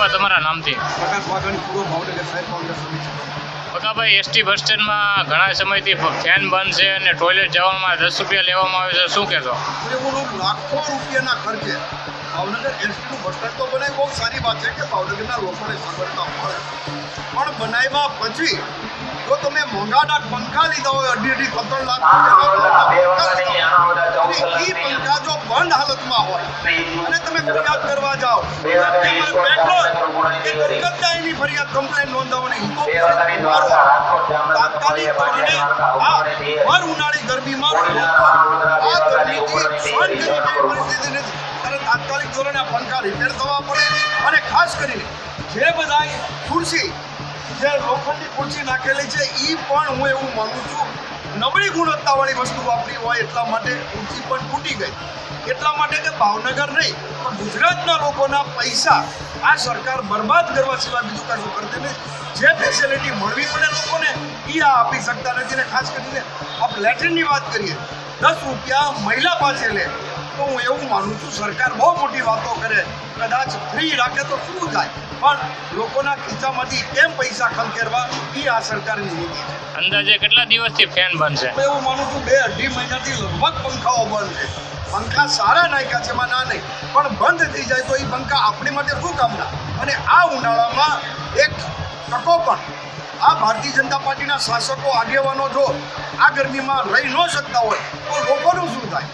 બાબા તમારા નામથી? પ્રકાશ વાઘાણી પૂર્વ ભાવનગર સાહેબ એસટી બસ સ્ટેન્ડમાં ઘણા સમયથી ફેન બંધ છે અને ટોયલેટ જવામાં દસ રૂપિયા લેવામાં આવે છે. શું કહેશો? લાખો રૂપિયાના ખર્ચે ભાવનગર એસટીનું બસ સ્ટેન્ડ તો બનાવી બહુ સારી વાત છે કે ભાવનગરના લોકોને સગવડતા મળે. પણ બનાવ્યા પછી જો તમે મોંઘાના પંખા લીધા હોય અઢી અઢી ત્રણ લાખ એ પંખા જો બંધ હાલતમાં હોય અને તમે ફરિયાદ કરવા જાઓ પેટ્રોલ કલકત્તાની ફરિયાદ કમ્પ્લેન નોંધાવવાની તો તાત્કાલિક ધોરણે આ ભર ઉનાળી ગરમીમાં નથી તાત્કાલિક ધોરણે આ પંખા રિપેર થવા પડે અને ખાસ કરીને જે બધા ખુરશી, જે લોખંડની ખુરશી નાખેલી છે એ પણ હું એવું માનું છું, નબળી ગુણવત્તાવાળી વસ્તુ વાપરી હોય એટલા માટે ખુરશી પણ તૂટી ગઈ. એટલા માટે કે ભાવનગર નહીં, પણ ગુજરાતના લોકોના પૈસા આ સરકાર બરબાદ કરવા સિવાય બીજું કશું કરતી નથી. જે ફેસિલિટી મળવી પડે લોકોને એ આ આપી શકતા નથી. ને ખાસ કરીને, આપ લેટ્રિનની વાત કરીએ, દસ રૂપિયા મહિલા પાસે લે તો હું એવું માનું છું સરકાર બહુ મોટી વાતો કરે કદાચ ફ્રી રાખે તો શું થાય? પણ લોકોના ખિસ્સામાંથી કેમ પૈસા ખંખેરવા એ આ સરકારની નીતિ છે. અંદાજે કેટલા દિવસથી ફેન બંધ છે એવું માનું છું બે અઢી મહિનાથી લગભગ પંખાઓ બંધ છે. પંખા સારા નાખ્યા છે એમાં ના નહીં પણ બંધ થઈ જાય તો એ પંખા આપણી માટે શું કામના અને આ ઉનાળામાં એક ટકો પણ. આ ભારતીય જનતા પાર્ટીના શાસકો આગેવાનો જો આ ગરમીમાં રહી ન શકતા હોય તો લોકોનું શું થાય?